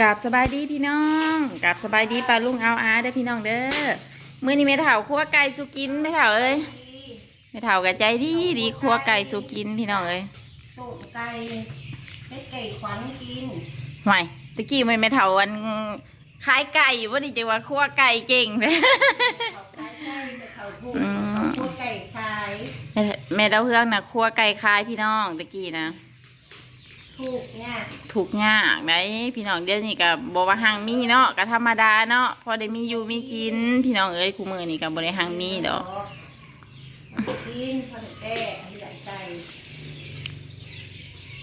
กราบสบายดีพี่น้องกราบสบายดีปลาลุงเอาอาเด้อพี่น้องเด้อมื้อนี้แม่เฒ่าคั่วไก่สุกินแม่เฒ่าเอ้ยแม่เฒ่าก็ใจดีดีคั่วไก่สุกินพี่น้องเอ้ยต้มไก่ให้ไก่ขวัญกินห่วยตะกี้แม่แม่เฒ่าวันขายไก่บ่ดีจังว่าคั่วไก่เก่งเด้อเขาขายไก่แต่เขาถูกอืมเขาคั่วไก่ขายแม่แม่ดาวเฮืองน่ะคั่วไก่ขายพี่น้องตะกี้นะ ถูกเนี่ยถูกยากได้พี่น้องเดี๋ยวนี้ก็บ่ว่าหังมีเนาะก็ธรรมดาเนาะพอได้มีอยู่มีกิน พี่น้องเอ้ยคู่มื้อนี้ก็บ่ได้หังมีดอกมันกินพอได้แก่เลี้ยงไก่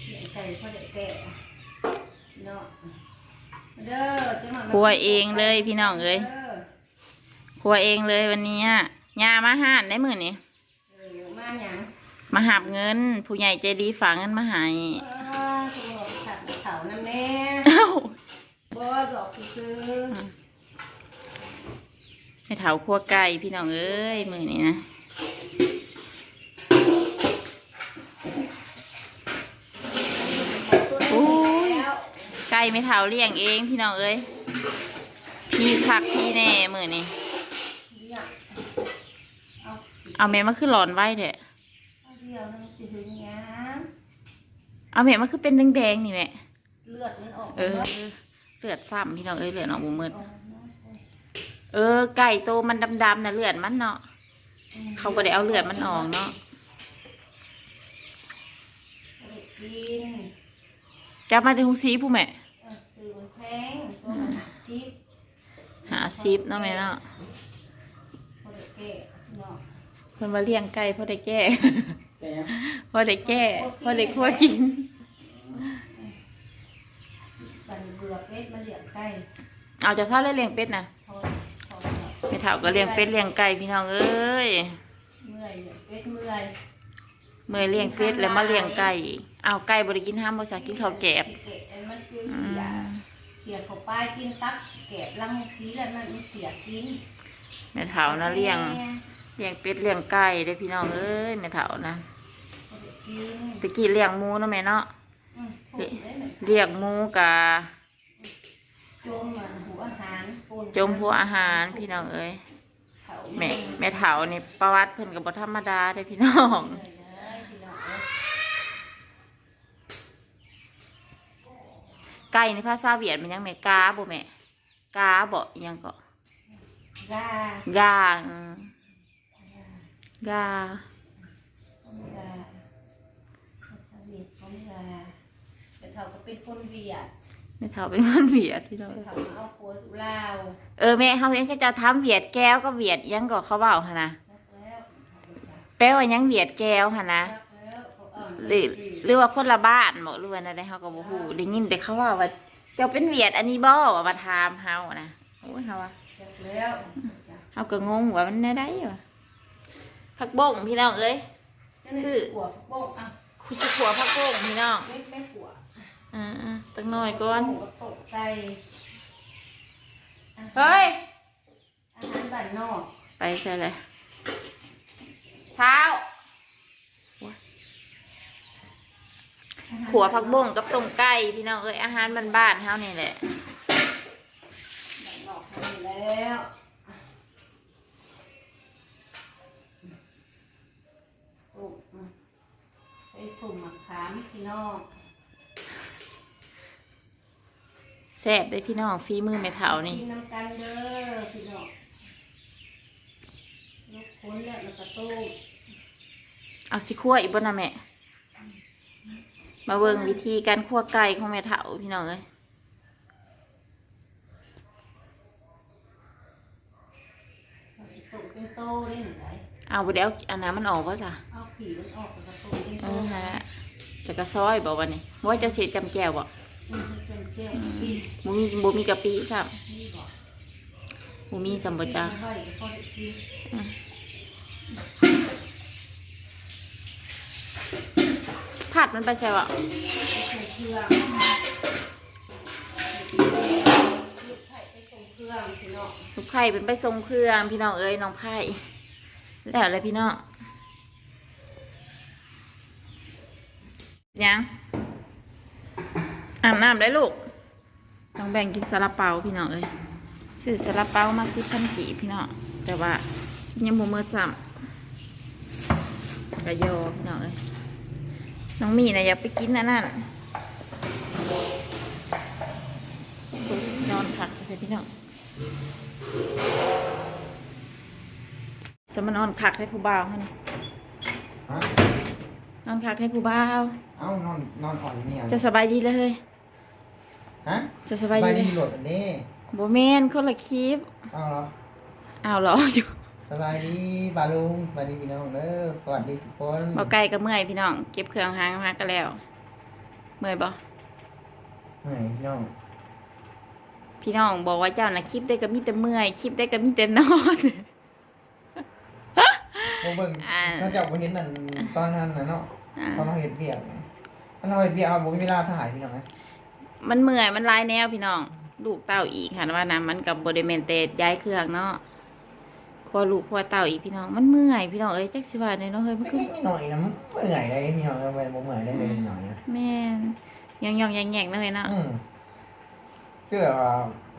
เลี้ยงไก่พอได้แก่เนาะเด้อจังหวะคั่วเองเลยพี่น้องเอ้ยเด้อครัวเองเลยวันนี้อะยามาหานได้มือนี่เออมาหยังมาหับเงิน ผู้ใหญ่ใจดีฝากเงินมาให้เออตัวขัดเขาน้ำแน่ เอ้า บ่ดอกซื้อให้เถาครัวไก่พี่น้องเอ้ยมือนี้นะอุ้ยแล้วไก่ไม่เถาเลี้ยงเองพี่น้องเอ้ยพี่คักพี่แน่มือนี้เนี่ยเอาเอาแม่มาขึ้นหลอนไว้เถอะเอาเดียวนึงสิถึงยามเอาแม่มาขึ้นเป็นแดงๆนี่แม่เลือดมันออกเออ เลือดซ้ำพี่น้องเอ้ยเลือดออกบุมืดออกเออ ไก่โตมันดำๆนะเลือดมันเนาะเขาก็ได้เอาเลือดมันออกเนาะเอาไปกินจับมาที่หุงซีผู้แม่เออซื้อมันแพงตัวมันหาซิปหาซีฟเนาะแม่เนาะพอได้แก่เนาะเพิ่นมาเลี้ยงไก่พอได้แก้แต่พอได้แก้พอได้คั่วกิน สันเบื อเป็ดมาเลี้ยงไก่เอาจะเศร้าเลยเลี้ยงเป็ดนะพอพอไม่เท่าก็เลี้ยงเป็ดเลี้ยงไก่พี่น้องเอ้ยเมื่อยเลี้ยงเป็ดเมื่อยเมื่อยเลี้ยงเป็ดแล้วมาเลี้ยงไก่เอาไก่บริกินห้ามบริษัทกินข้าวแกบเกะมันคืออืเกลียมเขียเข้าไปกินตักแกะลังสีแล้วมันเขียกินแม่เท่านะเลี้ยงเลี้ยงเป็ดเลี้ยงไก่เด้อพี่น้องเอ้ยแม่เท่านะกินตะกี้เลี้ยงหมูเนาะแม่เนาะ อืมพูดได้เหมเลี้ยงหมูกะ จมเหมือนหัวอาหารปนจมหัวอาหารพี่น้องเอ้ยเขาแม่แม่เท่านี่ประวัติเพิ่นก็บ่ธรรมดาเด้อพี่น้องเลยเลยพี่น้องเอ้ยไก่ในภาษาเวียดมันยังแม่กาบ่แม่กาบ่อิหยังก็กากาเออกาต้มกาภาษาเวียดต้มกาแต่เขาก็เป็นคนเวียด แม่เฒ่าเป็นคนเวียดพี่น้องแต่เขามาเอาปัวสุลาวเออแม่เขาเองก็จะทำเวียดแก้วก็เวียดอิหยังก็เขาเว้าหั่นนะรักแล้วแปลว่าหยังเวียดแก้วหั่นนะรักแล้วเขาอ่านหรือหรือว่าคนละบ้านบ่หรือว่าอะไรเฮาก็บ่ฮู้ได้ยินแต่เขาว่าว่าเจ้าเป็นเวียดอันนี้บ่ว่ามาถามเฮานะโอ้ยเฮาว่ารักแล้วเฮาก็งงว่ามันแน่ได้วะผักบ้งพี่น้องเอ้ยซื้อปัวโป๊กอะคุสิขัวผักบ้งพี่น้องไม่ไม่ปัว อ่าๆตักหน่อยก่อน หมูกระตกไก่เฮ้ย อาหารบ้านนอกไปใช่เลยเท้าขัวผักบ้งกับต้มไก่พี่น้องเอ้ยอาหารบ้านๆเฮานี่แหละ บ้านนอกทำแล้วโอ้อืมใส่สุ่มมะขามพี่น้อง แซ่บได้อพี่น้องฝีมือแม่เฒ่านี่กินน้ำกันเด้อพี่น้องลูกคนแล้วแล้วก็ต้มเอาสิคั่วอีกบ่นะแม่มาเบิ่งวิธีการคั่วไก่ของแม่เฒ่าพี่น้องเอ้ยเอาสิต้มเป็นโตได้หนึ่งไรเอาบ่ได้เอาอันนั้นมันออกบ่จ้ะเอาผีมันออกแล้วก็ต้มเป็นเอโตอฮะแล้วก็ซอยบ่วันนี้บ่ว่าเจ้าสิจำแจ่วบ่มันเป็นเจียวกิน บ่มีบ่มีกะปิซ้นี่บอกำบ่มีสัมบ่จ้าผัดมันไปใส่เครื่องลูกไข่ไปส่งเครื่องพี่น้องลูกไผ่เป็นไปทรงเครื่องพี่น้องเอ้ยน้องไผ่แล้วอะไรพี่น้องยังอาบน้ำได้ลูก ต้องแบ่งกินซาลาเปาพี่น้องเอ้ยซื้อซาลาเปามาสิพันกีบพี่น้องแต่ว่ายังบ่มือซ้ำกระยอพี่น้องเอ้ยน้องมีนะอยากไปกินอันนั่นนอนพักเลยพี่น้องสมานอนพักให้ผู้บ่าวเขานี่ฮะนอนพักให้ผู้บ่าว เอ้านอนนอนอ่อนเนี่ยจะสบายดีเลยเฮ้ย ฮะจะสบายดีเลดียโหลดอันนี้โบแมนคนละคลิปเอาเหรออ้าวเหรออยู่สบายดีบาลุงสบายดีพี่น้องเด้อสวัสดีทุกคนบ่ไกลก็เมื่อยพี่น้อง เก็บเครื่องหางมาก็แล้ว เมื่อยบ่เหนื่อยพี่น้อง พี่น้องบอกว่าเจ้าน่ะคลิปได้ก็มีแต่เมื่อยคลิปได้ก็มีแต่นอนโบเบิ่งอ่าเขาจะเอาไปเห็นนั่นตอนนั้นน่ะเนาะอ่าตอนเราเห็นเบียกตอนเราเห็นเบียกเอาบุกเวลาถ่ายพี่น้องนะ มันเมื่อยมันหลายแนวพี่น้อง ลูกเต้าอีกค่ะว่านะมันกับบ่ได้แม่นแต่ย้ายเครื่องเนาะครัวลูกครัวเต้าอีกพี่น้อง มันเมื่อยพี่น้องเอ้ยจักสิว่าแน่เนาะเฮ้ยมันคือเล็กๆหน่อยๆนะมันเหนื่อยได้พี่น้องเอาไปบ่เหนื่อยได้เลยหน่อยนะแม่นยองๆแยงๆนั่นเลยเนาะอืมคือแบบว่า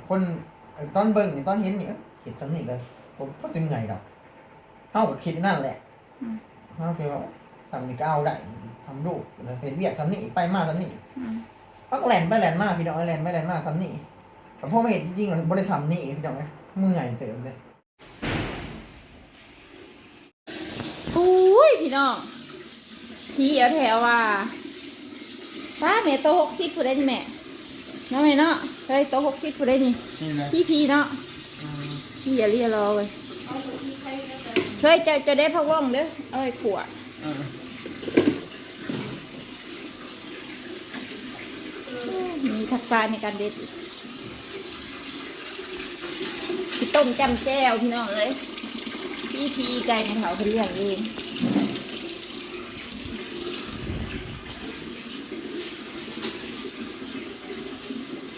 คนตอนเบิ่งนี่ตอนเห็นนี่เอ้ยเห็นสำนึกเลยผมก็สิเหนื่อยดอกเท่ากับคิดนั่นแหละอืมเท่าคือว่าสำนึกก็เอาได้ทำลูกแล้วเห็นเบียกสำนึกไปมาสำนึกอืม ต้องแลนไปแลนมาพี่น้องแลนไปแลนมาสำนึกแต่พ่อไม่เห็นจริงๆมันบริษัทนี่พี่น้องไงเมื่อยเติมเลยอุ้ยพี่น้องพี่เอาแถวว่าป้าแม่โตหกสิบผู้ได้นี่แม่เนาะแม่เนาะเฮ้ยโตหกสิบผู้ได้นี่นี่เลยพี่พี่เนาะพี่อย่าเรียรอเลยเฮ้ยจะจะได้พะว่องเด้อเอ้ยขวด มีทักษะในการเด็ดอีกพี่ต้มจำแจ้วพี่น้องเอ้ยพี่พี่ไก่ในเขาเขาเลี้ยงเอง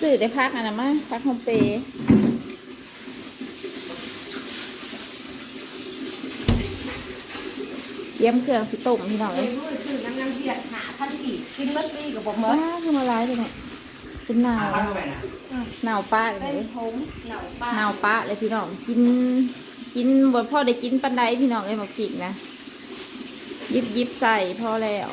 สื่อได้พักอันนะมาพักโฮมเปย์เยี่ยมเครื่องสิต้มพี่น้องเอ้เอ้ยยรู้สึกน้ำน้ำเบียดหาพันกี่กินเมื่อปีกับผมเมื่ว้าอคือมาร้ายเลยเนี่ย เป็นหนาวหนาวป้าเลเป็นยผมเหนาปลาหนาวป้าเลยพี่น้องกิน กินบนพ่อได้กินปันไดพี่น้องเอ้ยมากิกนะยิบยิบใส่พอแล้ว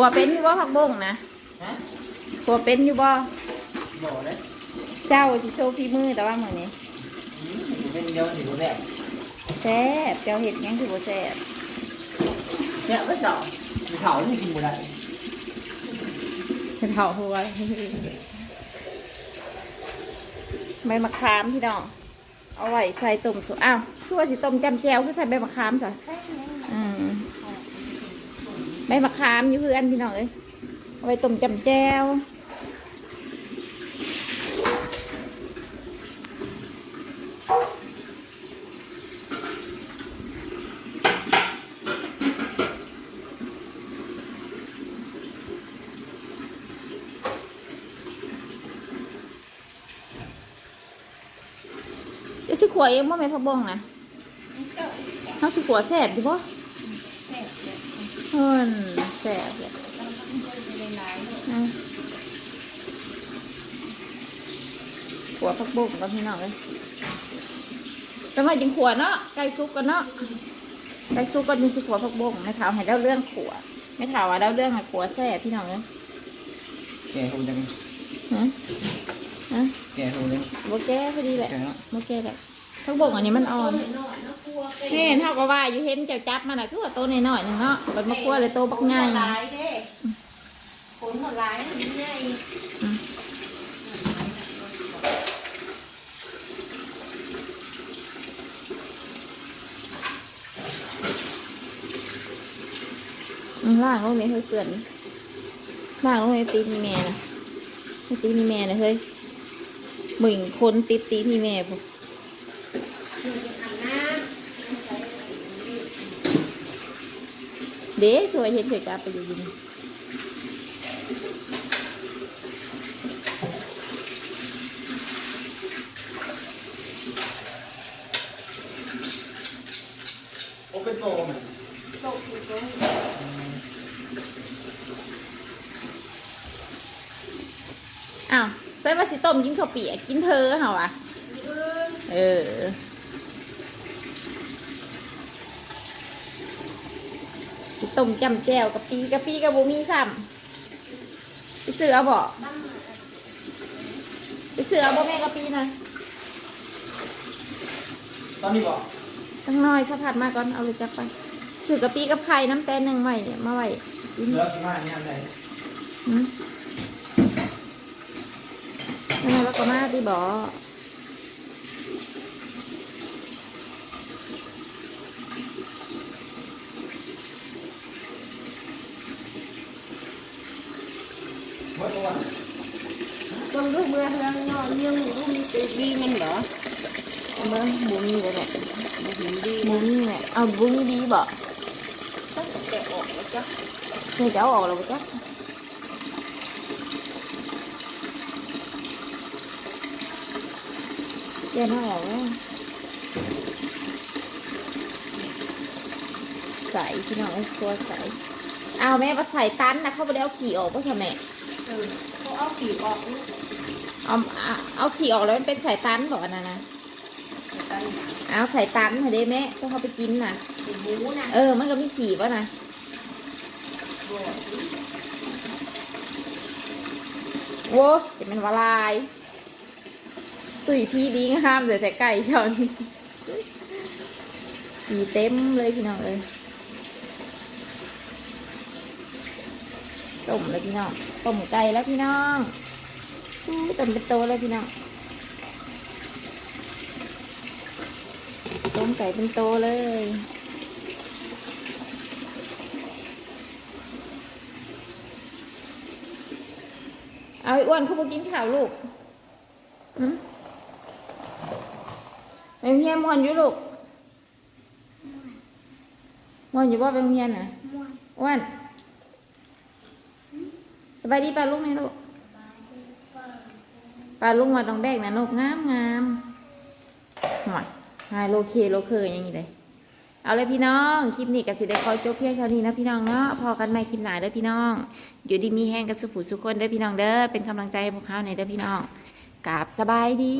ครัวเป็นอยู่บ่ผักบงนะฮะครัวเป็นอยู่บ่บอกเลยเจ้าสิโซฟีมือแต่ว่ามื้อนี้เป็นเดียวถึงแบบแซ่บเจ้าเห็ดหยังคือบ่แซ่บเนี่ยก็เจาะมีเขาไม่กินบุได้เป็นเผาหัวใบมะขามพี่น้องเอาไว้ใส่ต้มสุอ้าวคือว่าสิต้มจำแจวคือใส่ใบมะขามซะอืม ใบมะขามอยู่เพื่อนพี่น้องเอ้ยเอาไว้ต้มจำแจวเดี๋ยวสิขวเองว่าแม่นพักบงนะเขาสิขวแสบอยู่บ่ เฮินแสบเลยอืมขวพักบงกับพี่น้องเลยแต่ว่าจังขวเนาะไก่ซุกกันเนาะไก่ซุกกันยังสิขวพักบงไม่ถามให้เล่าเรื่องขวไม่ถามว่าเล่าเรื่องให้ขวแสบพี่น้องเลยแกหูจังฮะฮะแกหูเลยโบแก้พอดีแหละแกเนาะโบแก้แหละพักบงอันนี้มันอ่อนเห็ นี่เท่ากับว่าอยู่เห็นเจ้าจับมันน่ะคือว่าโตวน้อยๆหนึงเนาะบัดมะกรัวเลยโตบักใหญ่หลายเด้ผลหมดหลายมันใหญ่อืมล่างลงนี่เฮ้ยเปื่อนล่างลงในตีนมีแม่นะในตีนมีแม่นะเฮ้ยมึงคนติดตีนมีแม่พวก อันน้ เด็กเคยเห็นเคยกลับไปอยู่ยินโอเป็นโตมันตกอยู่ตรงอ้าวใส่ว่าสิต้มกินข้าวเปียกกินเธอเหรอวะเออ ต้มจำแจวกับปีกับปีกับบูมีซ้ำไปซื้อเอาบ่บ้างไปซื้อเอาบ่แม่กับปีนะตอนนี้บอกตั้งน้อยสะพัดมาก่อนเอาเลยจักไปซื้อกับปีกับไข่น้ำแตนหนึ่งไว้มาไว้กินเหลือสิมาเนี่ยอะไรหืมนั่นแล้วก็มาที่บ่เมื่ ตัวต้องลูกเมื่อเรื่องนอนเลี้ยงลูกมีตีดีมันเหรอเอาเบิ่งบูมีเลยแหละมันเห็นดีบูมีแหละเอาบูมีดีบ่ต้องแกะออกแล้วจ้ะเดี๋ยจะออกแล้วจ๊ะเดี๋ยวเอาออกแล้วใส่พี่น้องไอ้ตัวใส่เอาแม่มาใส่ตันนะเข้าไปแล้วขี่ออกป่ะคะแม่ ออเขาเอาปีกออกลูกเอาเอาเอาขี่ออกแล้วมันเป็นสายตันบอกอันนะนะแต่ตอนนี้เอาสายตันค่ะเด้แม่พวกเขาไปกินน่ะ เป็นหมูนะเออ มันก็มีขี่ป่ะนะบวชโว้จะเป็นวาลายตุยพี่ดีงามเลยแต่ไก่ชอนขี่เต็มเลยพี่น้องเลย ต้มเลยพี่น้องต้มไก่แล้วพี่น้องอู้ต้มเป็นโตเลยพี่น้องต้มไก่เป็นโตเลยเอาไอ้อ้วนเขาบอกกินข้าวลูกอืมไปโรงเรียนมอนอยู่ลูกมอนอยู่ว่าไปโรงเรียนนะอ้วน บายดีป่ะลูกไหมลูกป่าลุงมาต้องแบกนะลูกงามงามหน่อยหายโลเคโลเคออย่างนี้เลยเอาเลยพี่น้อง คลิปนี้กสิได้ขอจบเพียงเท่านี้นะพี่น้องเนาะ พอกันใหม่คลิปหน้าเด้อพี่น้อง อยู่ดีมีแห้งกันสุขุสุขคนเด้อพี่น้องเด้อ เป็นกำลังใจให้พวกเขาในเด้อพี่น้องกราบสบายดี